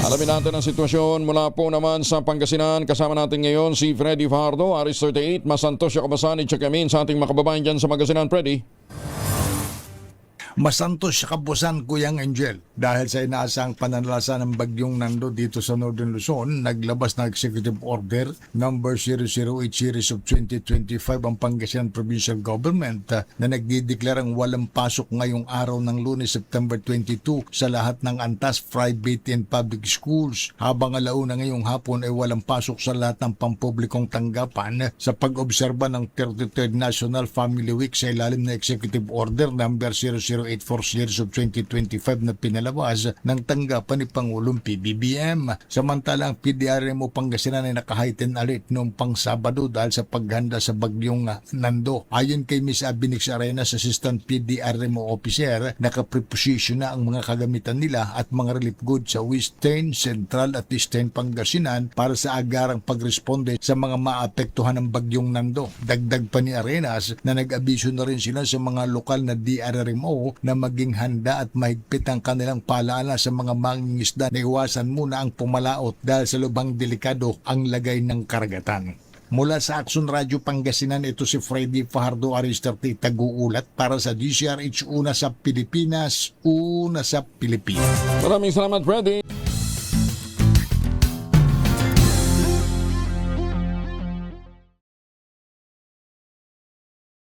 Alamin natin ang sitwasyon mula po naman sa Pangasinan. Kasama natin ngayon si Freddy Fajardo, Aris 38, Masantos Yakabasan, Chakamin sa ating mga kababayan dyan sa Pangasinan. Freddy. Masantos sa kapusan, Kuyang Angel. Dahil sa inaasang pananalasa ng bagyong Nando dito sa Northern Luzon, naglabas ng Executive Order number 008 series of 2025 ang Pangasinan Provincial Government uh, na nagdideklarang walang pasok ngayong araw ng lunes September 22 sa lahat ng antas, private and public schools. Habang alauna ngayong hapon ay walang pasok sa lahat ng pampublikong tanggapan sa pag-obserba ng 33rd National Family Week sa ilalim ng Executive Order number 0084 series of 2025 na pinalabas ng tanggapan ni Pangulong PBBM. Samantalang PDRMO Pangasinan ay naka-heighten alert noong pang Sabado dahil sa paghanda sa bagyong Nando. Ayon kay Ms. Abinix Arenas, Assistant PDRMO Officer, nakapreposition na ang mga kagamitan nila at mga relief goods sa Western, Central at Eastern Pangasinan para sa agarang pagresponde sa mga maapektuhan ng bagyong Nando. Dagdag pa ni Arenas na nag-abiso na rin sila sa mga lokal na DRMO na maging handa at mahigpit ang kanilang paalala sa mga mangingisda na iwasan muna ang pumalaot dahil sa lubhang delikado ang lagay ng karagatan. Mula sa Action Radio Pangasinan, ito si Freddy Fajardo Aristarte Taguulat para sa DCRH Una sa Pilipinas, Una sa Pilipinas. Maraming salamat, Freddy.